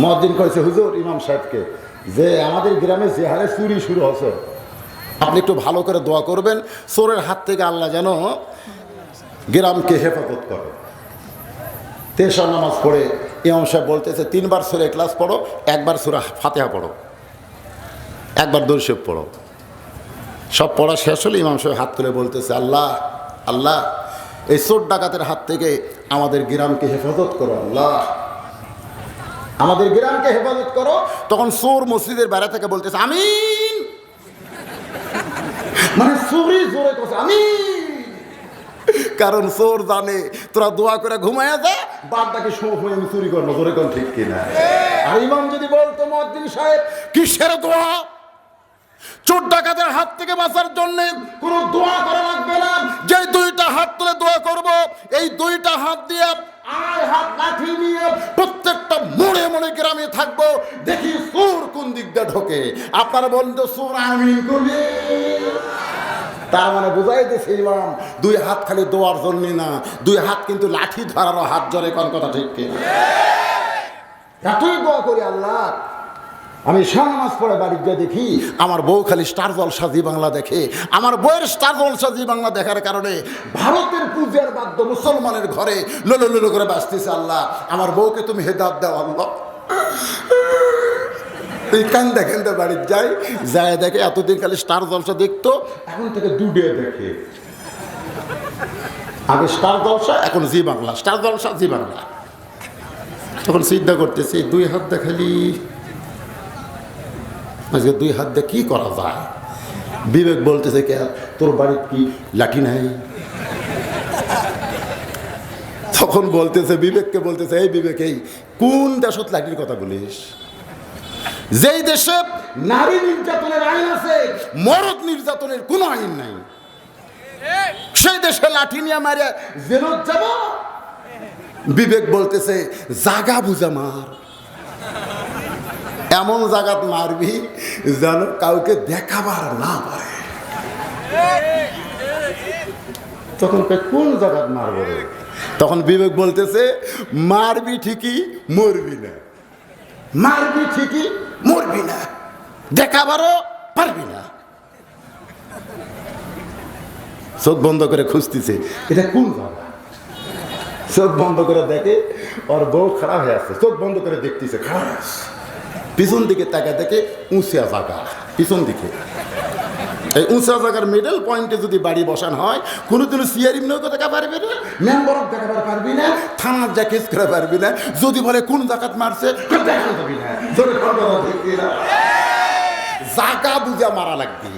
মহাদিন করেছে হুজুর, ইমাম সাহেবকে, যে আমাদের গ্রামে যে হারে চুরি শুরু হচ্ছে আপনি একটু ভালো করে দোয়া করবেন, চোরের হাত থেকে আল্লাহ যেন গ্রামকে হেফাজত করে। তেসর নামাজ পড়ে ইমাম সাহেব বলতেছে, তিনবার সুরে ক্লাস পড়ো, একবার সুরা ফাতেহা পড়ো, একবার দর্শক পড়ো। সব পড়া শেষ হলে ইমাম সাহেব হাত তুলে বলতেছে, আল্লাহ আল্লাহ, এই চোর ডাকাতের হাত থেকে আমাদের গ্রামকে হেফাজত করো, আল্লাহ। আমাদের গ্রামকে হেফাজত করো। তখন চোর মসজিদের বেড়া থেকে বলতেছে, আমিন। মানে চোরই জোরে কথা আমিন। কারণ চোর জানে, তোরা দোয়া করে ঘুমায় যা বাদটাকে সময় আমি চুরি করব। জোরে কোন ঠিক কিনা? আর ইমাম যদি বলতো মদ্দিন সাহেব, কিসের দোয়া? চোর ডাকাতের হাত থেকে বাঁচার জন্য কোনো দোয়া করা লাগবে না। যে দুইটা হাত তুলে দোয়া করব, এই দুইটা হাত দিয়ে আড়াই হাত লাঠি নিয়ে গ্রামে থাকব, দেখি সুর কোন দিক দিয়ে ঢোকে। আপনার বন্ধু সুর আমিন করবে। তার মানে বোঝাই দিয়েছে ইমাম, দুই হাত খালি দোয়ার জন্য না, দুই হাত কিন্তু লাঠি ধরারও হাত জরে কোন কথা ঠিক এতই দোয়া করি আল্লাহ, আমি নামাজ পড়ে বাড়ি গিয়ে দেখি, আমার বউ খালি স্টার জলসা জি বাংলা দেখে। আমার বউয়ের স্টার জলসা জি বাংলা দেখার কারণে ভারতের পূজার বাদ্য মুসলমানের ঘরে লোলো লোলো করে বাঁচতেছে আল্লাহ। আমার বউকে তুমি হেদাত দাও আল্লাহ। এই কান্দা কান্দা বাড়ির যাই, যায় দেখে এতদিন খালি স্টার জলসা দেখতো, এখন থেকে দুডে দেখে। আগে স্টার জলসা, এখন জি বাংলা। স্টার জলসা, জি বাংলা। তখন চিন্তা করতেছি, দুই হাত দেখালি আজকে দুই হাত দিয়ে কি করা যায়? বিবেক বলতেছে কে, তোর বাড়ির কি লাঠি নাই? তখন বলতেছে, বিবেককে বলতেছে, এই বিবেক, এই কোন দেশত লাঠির কথা বলিস? যেই দেশে নারী নির্যাতনের আইন আছে, মরদ নির্যাতনের কোনো আইন নাই। সেই দেশে লাঠি নিয়ে মারে জেলত যাব। বিবেক বলতেছে, জাগা বুঝা মার। এমন জায়গাত মারবি যেন কাউকে দেখাবার না পারে। তখন কোন জায়গাত মারব তখন বিবেক বলতেছে, মারবি ঠিকই, মরবি না। মারবি ঠিকই, মরবি না। দেখাবারও পারবি না। চোখ বন্ধ করে খুঁজতেছে, এটা কোন চোখ বন্ধ করে দেখে, ওর বউ খারাপ হয়ে আসছে চোখ বন্ধ করে দেখতেছে, খারাপ। পিছন দিকে তাকে দেখে, উঁচিয়া জায়গা। পিছন দিকে। এই উঁচা জায়গার মিডল পয়েন্টে যদি বাড়ি বসান হয় কোনো দিন সিয়ারিম নৌকো দেখা পারবি না মেম্বরক দেখাবার পারবি না, থানার যা কেস করা পারবি না, যদি বলে কোন জাকাত মারছে? জাগা বুঝা মারা লাগবে